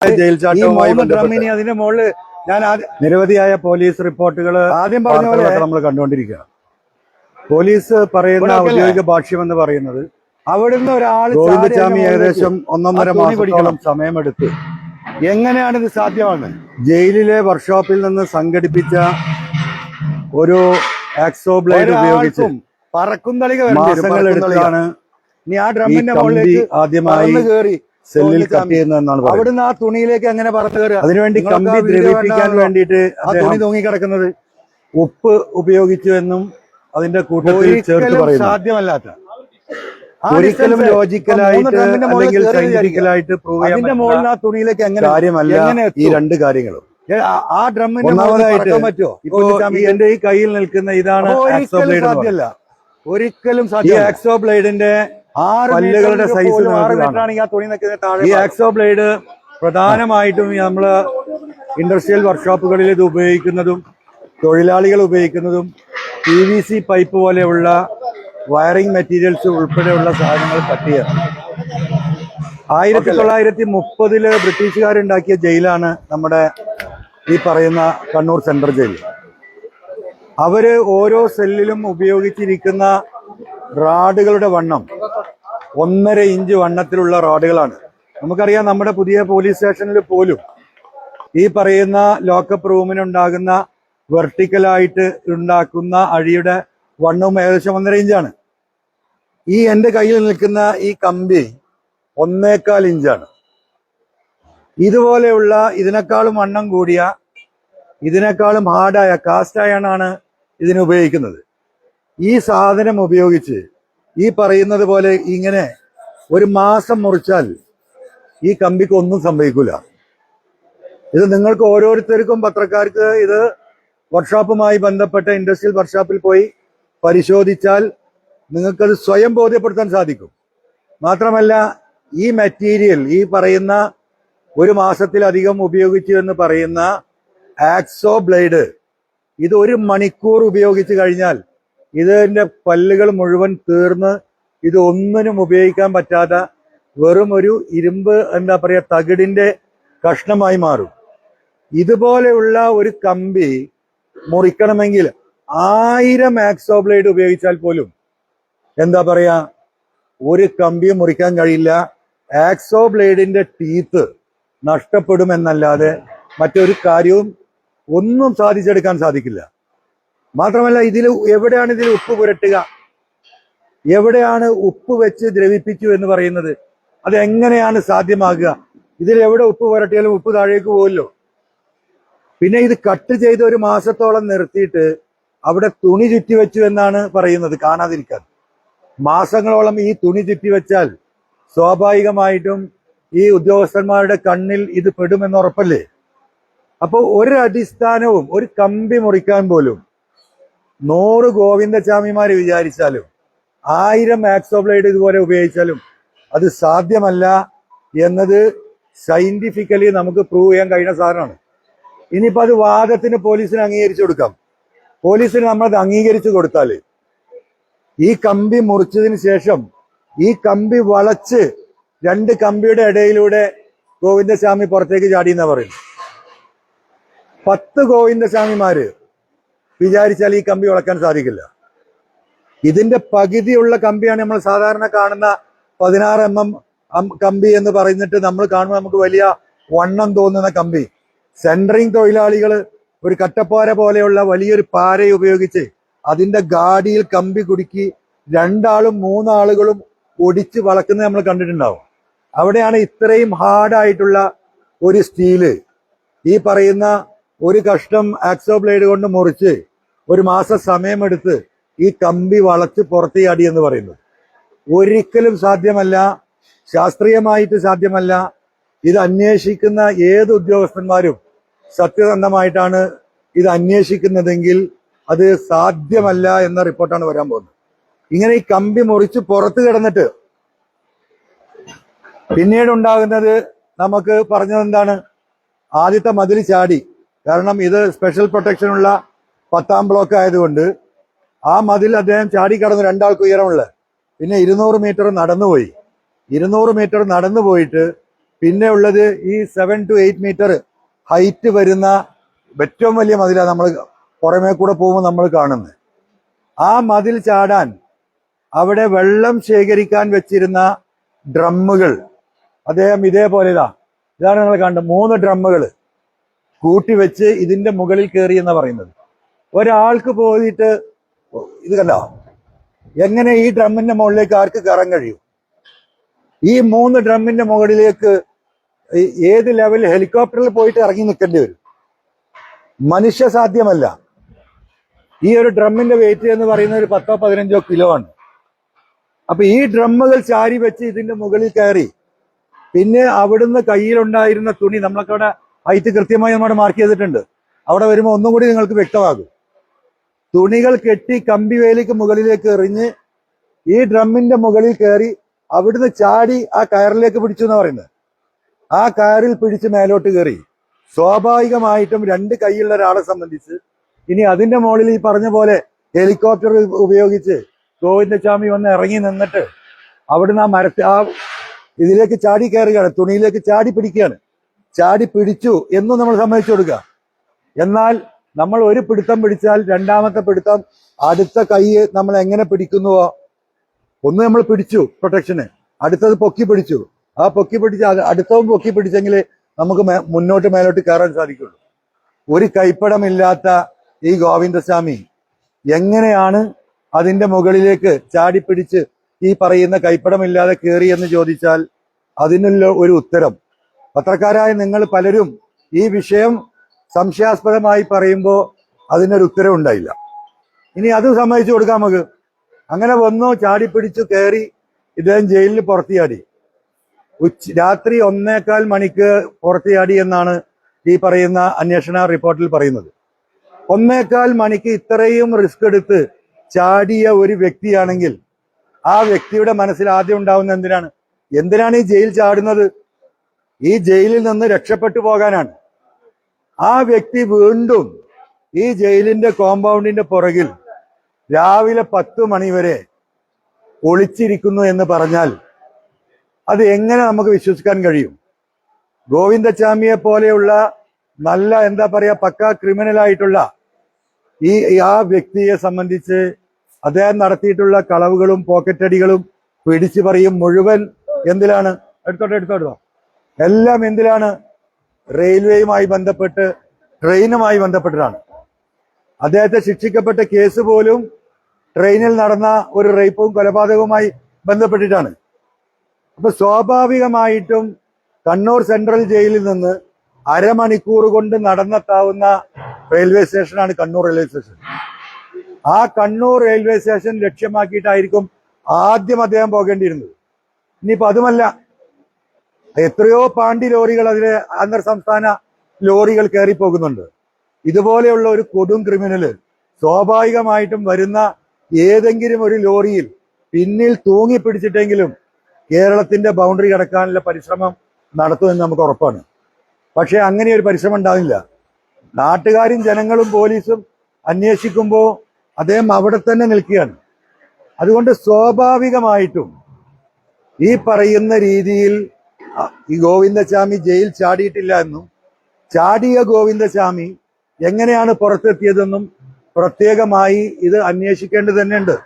ഡ്രമ്മിനി അതിന്റെ മുകളിൽ ഞാൻ നിരവധിയായ പോലീസ് റിപ്പോർട്ടുകൾ ആദ്യം പറഞ്ഞ പോലെ നമ്മൾ കണ്ടുകൊണ്ടിരിക്കുക പോലീസ് പറയുന്ന ഔദ്യോഗിക ഭാഷ്യം എന്ന് പറയുന്നത് അവിടുന്ന് ഒരാൾ ഗോവിന്ദസ്വാമി ഏകദേശം ഒന്നൊന്നര മാസത്തോളം സമയമെടുത്ത് എങ്ങനെയാണ് ഇത് സാധ്യമാകുന്നത്? ജയിലിലെ വർക്ക്ഷോപ്പിൽ നിന്ന് സംഘടിപ്പിച്ച ഒരു ആക്സോ ബ്ലേഡ് ഉപയോഗിച്ച് പറക്കുന്നളികളാണ് പറക്കുന്തളിക മാസങ്ങൾ എടുത്താണ് ആദ്യമായി സെല്ലിൽ കട്ട്. ചെയ്യുന്നതെന്നാണ് അവിടുന്ന് ആ തുണിയിലേക്ക് എങ്ങനെ പറഞ്ഞു കയറുക? അതിനുവേണ്ടി കമ്പി ദ്രവിപ്പിക്കാൻ വേണ്ടിട്ട് വേണ്ടിയിട്ട് ആ തുണി തൂങ്ങി കിടക്കുന്നത് ഉപ്പ് ഉപയോഗിച്ചു എന്നും അതിന്റെ കൂട്ടത്തിൽ ചേർത്ത് പറയുന്നു. സാധ്യമല്ലാത്ത. ഒരിക്കലും ലോജിക്കലായിട്ട് അല്ലെങ്കിൽ. സയന്റിഫിക്കലായിട്ട് പ്രൂവ് ചെയ്യാൻ മുകളിൽ ആ തുണിയിലേക്ക് എങ്ങനെ കാര്യമല്ല ഈ രണ്ട് കാര്യങ്ങളും. ആ- ഡ്രമ്മിന്റെ ഒന്നാമതായിട്ട് പറ്റുമോ? ഇപ്പോ എന്റെ ഈ കയ്യിൽ നിൽക്കുന്ന ഇതാണ്. സാധ്യമല്ല. ഒരിക്കലും ഈ സാധ്യമല്ല. ആക്സോ ബ്ലേഡിന്റെ പല്ലുകളുടെ സൈസ് ഈ ആക്സോ ബ്ലേഡ് പ്രധാനമായിട്ടും നമ്മൾ നമ്മൾ ഇൻഡസ്ട്രിയൽ വർക്ക്ഷോപ്പുകളിൽ ഇത് ഉപയോഗിക്കുന്നതും തൊഴിലാളികൾ ഉപയോഗിക്കുന്നതും പി വി സി പൈപ്പ് പോലെയുള്ള വയറിംഗ് മെറ്റീരിയൽസ് ഉൾപ്പെടെയുള്ള സാധനങ്ങൾ കട്ട് ചെയ്യാം ആയിരത്തി തൊള്ളായിരത്തി മുപ്പതിൽ ബ്രിട്ടീഷുകാരുണ്ടാക്കിയ ജയിലാണ് നമ്മുടെ ഈ പറയുന്ന കണ്ണൂർ സെൻട്രൽ ജയിൽ അവർ ഓരോ സെല്ലിലും ഉപയോഗിച്ചിരിക്കുന്ന റാഡുകളുടെ വണ്ണം ഒന്നര ഇഞ്ച് വണ്ണത്തിലുള്ള റോഡുകളാണ്. നമുക്കറിയാം നമ്മുടെ പുതിയ പോലീസ് സ്റ്റേഷനിൽ പോലും ഈ പറയുന്ന ലോക്കപ്പ് റൂമിനുണ്ടാകുന്ന വെർട്ടിക്കലായിട്ട് ഉണ്ടാക്കുന്ന അഴിയുടെ വണ്ണവും ഏകദേശം ഒന്നര ഇഞ്ചാണ്. ഈ എന്റെ കയ്യിൽ നിൽക്കുന്ന ഈ കമ്പി ഒന്നേക്കാൽ ഇഞ്ചാണ്. ഇതുപോലെയുള്ള ഇതിനേക്കാളും വണ്ണം കൂടിയ ഇതിനേക്കാളും ഹാർഡായ കാസ്റ്റ് അയണാണ് ഇതിന് ഉപയോഗിക്കുന്നത്. ഈ സാധനം ഉപയോഗിച്ച് ഈ പറയുന്നത് പോലെ ഇങ്ങനെ ഒരു മാസം മുറിച്ചാൽ ഈ കമ്പിക്ക് ഒന്നും സംഭവിക്കില്ല ഇത് നിങ്ങൾക്ക് ഓരോരുത്തർക്കും പത്രക്കാർക്ക് ഇത് വർക്ക്ഷോപ്പുമായി ബന്ധപ്പെട്ട ഇൻഡസ്ട്രിയൽ വർക്ക്ഷോപ്പിൽ പോയി പരിശോധിച്ചാൽ നിങ്ങൾക്കത് സ്വയം ബോധ്യപ്പെടുത്താൻ സാധിക്കും. മാത്രമല്ല ഈ മെറ്റീരിയൽ ഈ പറയുന്ന ഒരു മാസത്തിലധികം ഉപയോഗിച്ചു എന്ന് പറയുന്ന ആക്സോ ബ്ലേഡ് ഇത് ഒരു മണിക്കൂർ ഉപയോഗിച്ച് കഴിഞ്ഞാൽ ഇതിന്റെ പല്ലുകൾ മുഴുവൻ തീർന്ന് ഇത് ഒന്നിനും ഉപയോഗിക്കാൻ പറ്റാത്ത വെറും ഒരു ഇരുമ്പ് എന്താ പറയാ തകിടിന്റെ കഷ്ണമായി മാറും. ഇതുപോലെയുള്ള ഒരു കമ്പി മുറിക്കണമെങ്കിൽ ആയിരം ആക്സോ ബ്ലേഡ് ഉപയോഗിച്ചാൽ പോലും എന്താ പറയാ ഒരു കമ്പി മുറിക്കാൻ കഴിയില്ല. ആക്സോ ബ്ലേഡിന്റെ ടീത്ത് നഷ്ടപ്പെടുമെന്നല്ലാതെ മറ്റൊരു കാര്യവും ഒന്നും സാധിച്ചെടുക്കാൻ സാധിക്കില്ല. മാത്രമല്ല ഇതിൽ എവിടെയാണ് ഇതിൽ ഉപ്പ് പുരട്ടുക? എവിടെയാണ് ഉപ്പ് വെച്ച് ദ്രവിപ്പിച്ചു എന്ന് പറയുന്നത്? അത് എങ്ങനെയാണ് സാധ്യമാകുക? ഇതിൽ എവിടെ ഉപ്പ് പുരട്ടിയാലും ഉപ്പ് താഴേക്ക് പോകുമല്ലോ പിന്നെ ഇത് കട്ട് ചെയ്ത് ഒരു മാസത്തോളം നിർത്തിയിട്ട് അവിടെ തുണി ചുറ്റി വെച്ചു എന്നാണ് പറയുന്നത് കാണാതിരിക്കാൻ. മാസങ്ങളോളം ഈ തുണി ചുറ്റി വെച്ചാൽ സ്വാഭാവികമായിട്ടും ഈ ഉദ്യോഗസ്ഥന്മാരുടെ കണ്ണിൽ ഇത് പെടുമെന്ന് ഉറപ്പല്ലേ? അപ്പോൾ ഒരു അടിസ്ഥാനവും ഒരു കമ്പി മുറിക്കാൻ പോലും നൂറ് ഗോവിന്ദചാമിമാർ വിചാരിച്ചാലും ആയിരം ആക്സോ ബ്ലേഡ് ഇതുപോലെ ഉപയോഗിച്ചാലും അത് സാധ്യമല്ല എന്നത് സയന്റിഫിക്കലി നമുക്ക് പ്രൂവ് ചെയ്യാൻ കഴിയുന്ന സാധനമാണ്. ഇനിയിപ്പോൾ അത് വാദത്തിന് പോലീസിന് അംഗീകരിച്ചു കൊടുക്കാം. പോലീസിന് നമ്മളത് അംഗീകരിച്ചു കൊടുത്താൽ ഈ കമ്പി മുറിച്ചതിന് ശേഷം ഈ കമ്പി വളച്ച് രണ്ട് കമ്പിയുടെ ഇടയിലൂടെ ഗോവിന്ദസ്വാമി പുറത്തേക്ക് ചാടിയെന്നാ പറയുന്നത്. പത്ത് ഗോവിന്ദസ്വാമിമാര് വിചാരിച്ചാൽ ഈ കമ്പി വളക്കാൻ സാധിക്കില്ല. ഇതിന്റെ പകുതിയുള്ള കമ്പിയാണ് നമ്മൾ സാധാരണ കാണുന്ന പതിനാറ് എം എം കമ്പി എന്ന് പറഞ്ഞിട്ട് നമ്മൾ കാണുമ്പോൾ നമുക്ക് വലിയ വണ്ണം തോന്നുന്ന കമ്പി. സെൻട്രിങ് തൊഴിലാളികൾ ഒരു കട്ടപ്പാര പോലെയുള്ള വലിയൊരു പാര ഉപയോഗിച്ച് അതിന്റെ ഗാഡിയിൽ കമ്പി കുടുക്കി രണ്ടാളും മൂന്നാളുകളും ഒടിച്ച് വളക്കുന്നത് നമ്മൾ കണ്ടിട്ടുണ്ടാവും. അവിടെയാണ് ഇത്രയും ഹാർഡായിട്ടുള്ള ഒരു സ്റ്റീൽ. ഈ പറയുന്ന ഒരു കഷ്ണം ആക്സോ ബ്ലേഡ് കൊണ്ട് മുറിച്ച് ഒരു മാസം സമയമെടുത്ത് ഈ കമ്പി വളച്ച് പുറത്തിയാടി എന്ന് പറയുന്നത് ഒരിക്കലും സാധ്യമല്ല ശാസ്ത്രീയമായിട്ട് സാധ്യമല്ല. ഇത് അന്വേഷിക്കുന്ന ഏത് ഉദ്യോഗസ്ഥന്മാരും സത്യസന്ധമായിട്ടാണ് ഇത് അന്വേഷിക്കുന്നതെങ്കിൽ അത് സാധ്യമല്ല എന്ന റിപ്പോർട്ടാണ് വരാൻ പോകുന്നത്. ഇങ്ങനെ ഈ കമ്പി മുറിച്ച് പുറത്ത് കിടന്നിട്ട് പിന്നീട് ഉണ്ടാകുന്നത് നമുക്ക് പറഞ്ഞത് എന്താണ് ആദ്യത്തെ മതിൽ ചാടി. കാരണം ഇത് സ്പെഷ്യൽ പ്രൊട്ടക്ഷൻ ഉള്ള പത്താം ബ്ലോക്ക് ആയതുകൊണ്ട് ആ മതിൽ അദ്ദേഹം ചാടി കടന്നു രണ്ടാൾക്ക് ഉയരമുള്ള പിന്നെ ഇരുന്നൂറ് മീറ്റർ നടന്നുപോയി. ഇരുന്നൂറ് മീറ്റർ നടന്നു പോയിട്ട് പിന്നെ ഉള്ളത് ഈ seven to eight metre height വരുന്ന ഏറ്റവും വലിയ മതിലാണ് നമ്മൾ പുറമേ കൂടെ പോകുമ്പോൾ നമ്മൾ കാണുന്നത്. ആ മതിൽ ചാടാൻ അവിടെ വെള്ളം ശേഖരിക്കാൻ വെച്ചിരുന്ന ഡ്രമ്മുകൾ അദ്ദേഹം ഇതേപോലെ ഇതാ ഇതാണ് നിങ്ങൾ കണ്ടത് മൂന്ന് ഡ്രമ്മുകൾ കൂട്ടിവെച്ച് ഇതിന്റെ മുകളിൽ കയറി എന്ന് പറയുന്നത്. ഒരാൾക്ക് പോയിട്ട് ഇത് കണ്ടോ? എങ്ങനെ ഈ ഡ്രമ്മിന്റെ മുകളിലേക്ക് ആർക്ക് കയറാൻ കഴിയും? ഈ മൂന്ന് ഡ്രമ്മിന്റെ മുകളിലേക്ക് ഏത് ലെവൽ ഹെലികോപ്റ്ററിൽ പോയിട്ട് ഇറങ്ങി നിൽക്കേണ്ടി വരും? മനുഷ്യ സാധ്യമല്ല. ഈ ഒരു ഡ്രമ്മിന്റെ വെയിറ്റ് എന്ന് പറയുന്ന ഒരു പത്തോ പതിനഞ്ചോ കിലോ ആണ്. അപ്പൊ ഈ ഡ്രമ്മുകൾ ചാരി വെച്ച് ഇതിന്റെ മുകളിൽ കയറി പിന്നെ അവിടുന്ന് കയ്യിലുണ്ടായിരുന്ന തുണി നമ്മളൊക്കെ അവിടെ ഹൈറ്റ് കൃത്യമായി നമ്മുടെ മാർക്ക് ചെയ്തിട്ടുണ്ട്. അവിടെ വരുമ്പോൾ ഒന്നും കൂടി നിങ്ങൾക്ക് വ്യക്തമാകും. തുണികൾ കെട്ടി കമ്പി വേലിക്ക് മുകളിലേക്ക് എറിഞ്ഞ് ഈ ഡ്രമ്മിന്റെ മുകളിൽ കയറി അവിടുന്ന് ചാടി ആ കയറിലേക്ക് പിടിച്ചു എന്ന് പറയുന്നത്. ആ കയറിൽ പിടിച്ച് മേലോട്ട് കയറി. സ്വാഭാവികമായിട്ടും രണ്ട് കൈയുള്ള ഒരാളെ സംബന്ധിച്ച് ഇനി അതിന്റെ മുകളിൽ ഈ പറഞ്ഞ പോലെ ഹെലികോപ്റ്റർ ഉപയോഗിച്ച് ഗോവിന്ദസ്വാമി വന്ന് ഇറങ്ങി നിന്നിട്ട് അവിടുന്ന് ആ മരത്തെ ആ ഇതിലേക്ക് ചാടി കയറുകയാണ്. തുണിയിലേക്ക് ചാടി പിടിക്കുകയാണ്. ചാടി പിടിച്ചു എന്നും നമ്മൾ സമ്മതിച്ചു കൊടുക്കുക. എന്നാൽ നമ്മൾ ഒരു പിടുത്തം പിടിച്ചാൽ രണ്ടാമത്തെ പിടുത്തം അടുത്ത കൈ നമ്മൾ എങ്ങനെ പിടിക്കുന്നുവോ? ഒന്ന് നമ്മൾ പിടിച്ചു പ്രൊട്ടക്ഷന്. അടുത്തത് പൊക്കി പിടിച്ചു. ആ പൊക്കി പിടിച്ച് അടുത്തവും പൊക്കി പിടിച്ചെങ്കിൽ നമുക്ക് മുന്നോട്ട് മേലോട്ട് കയറാൻ സാധിക്കുള്ളൂ. ഒരു കൈപ്പടമില്ലാത്ത ഈ ഗോവിന്ദസ്വാമി എങ്ങനെയാണ് അതിന്റെ മുകളിലേക്ക് ചാടിപ്പിടിച്ച് ഈ പറയുന്ന കൈപ്പടമില്ലാതെ കയറി എന്ന് ചോദിച്ചാൽ അതിനുള്ള ഒരു ഉത്തരം. പത്രക്കാരായ നിങ്ങൾ പലരും ഈ വിഷയം സംശയാസ്പദമായി പറയുമ്പോൾ അതിനൊരു ഉത്തരവ് ഉണ്ടായില്ല. ഇനി അത് സമ്മതിച്ചു കൊടുക്കാം നമുക്ക്. അങ്ങനെ ചാടി ചാടിപ്പിടിച്ചു കയറി ഇദ്ദേഹം ജയിലിൽ പുറത്തു ചാടി ഉച്ച രാത്രി ഒന്നേക്കാൽ മണിക്ക് പുറത്തു ചാടി എന്നാണ് ഈ പറയുന്ന അന്വേഷണ റിപ്പോർട്ടിൽ പറയുന്നത്. ഒന്നേക്കാൽ മണിക്ക് ഇത്രയും റിസ്ക് എടുത്ത് ചാടിയ ഒരു വ്യക്തിയാണെങ്കിൽ ആ വ്യക്തിയുടെ മനസ്സിൽ ആദ്യം ഉണ്ടാവുന്ന എന്തിനാണ്? എന്തിനാണ് ഈ ജയിൽ ചാടുന്നത്? ഈ ജയിലിൽ നിന്ന് രക്ഷപ്പെട്ടു പോകാനാണ്. ആ വ്യക്തി വീണ്ടും ഈ ജയിലിന്റെ കോമ്പൗണ്ടിന്റെ പുറകിൽ രാവിലെ പത്ത് മണിവരെ ഒളിച്ചിരിക്കുന്നു എന്ന് പറഞ്ഞാൽ അത് എങ്ങനെ നമുക്ക് വിശ്വസിക്കാൻ കഴിയും? ഗോവിന്ദച്ചാമിയെ പോലെയുള്ള നല്ല എന്താ പറയാ പക്ക ക്രിമിനൽ ആയിട്ടുള്ള ഈ ആ വ്യക്തിയെ സംബന്ധിച്ച് അദ്ദേഹം നടത്തിയിട്ടുള്ള കളവുകളും പോക്കറ്റടികളും പിടിച്ചു പറയും മുഴുവൻ എന്തിലാണ്? എടുത്തോട്ടെ എടുത്തോട്ടോ. എല്ലാം എന്തിലാണ്? റെയിൽവേയുമായി ബന്ധപ്പെട്ട് ട്രെയിനുമായി ബന്ധപ്പെട്ടിട്ടാണ് അദ്ദേഹത്തെ ശിക്ഷിക്കപ്പെട്ട കേസ് പോലും ട്രെയിനിൽ നടന്ന ഒരു റേപ്പും കൊലപാതകവുമായി ബന്ധപ്പെട്ടിട്ടാണ്. അപ്പൊ സ്വാഭാവികമായിട്ടും കണ്ണൂർ സെൻട്രൽ ജയിലിൽ നിന്ന് അരമണിക്കൂർ കൊണ്ട് നടന്നെത്താവുന്ന റെയിൽവേ സ്റ്റേഷനാണ് കണ്ണൂർ റെയിൽവേ സ്റ്റേഷൻ. ആ കണ്ണൂർ റെയിൽവേ സ്റ്റേഷൻ ലക്ഷ്യമാക്കിയിട്ടായിരിക്കും ആദ്യം അദ്ദേഹം പോകേണ്ടിയിരുന്നത്. ഇനിയിപ്പോ അതുമല്ല എത്രയോ പാണ്ടി ലോറികൾ അതിലെ അന്തർ സംസ്ഥാന ലോറികൾ കയറി പോകുന്നുണ്ട്. ഇതുപോലെയുള്ള ഒരു കൊടും ക്രിമിനൽ സ്വാഭാവികമായിട്ടും വരുന്ന ഏതെങ്കിലും ഒരു ലോറിയിൽ പിന്നിൽ തൂങ്ങി പിടിച്ചിട്ടെങ്കിലും കേരളത്തിന്റെ ബൗണ്ടറി കടക്കാനുള്ള പരിശ്രമം നടത്തുമെന്ന് നമുക്ക് ഉറപ്പാണ്. പക്ഷെ അങ്ങനെ ഒരു പരിശ്രമം ഉണ്ടാവില്ല. നാട്ടുകാരും ജനങ്ങളും പോലീസും അന്വേഷിക്കുമ്പോൾ അദ്ദേഹം അവിടെ തന്നെ നിൽക്കുകയാണ്. അതുകൊണ്ട് സ്വാഭാവികമായിട്ടും ഈ പറയുന്ന രീതിയിൽ ഈ ഗോവിന്ദസ്വാമി ജയിൽ ചാടിയിട്ടില്ല എന്നും ചാടിയ ഗോവിന്ദസ്വാമി എങ്ങനെയാണ് പുറത്തെത്തിയതെന്നും പ്രത്യേകമായി ഇത് അന്വേഷിക്കേണ്ടത് തന്നെയുണ്ട്.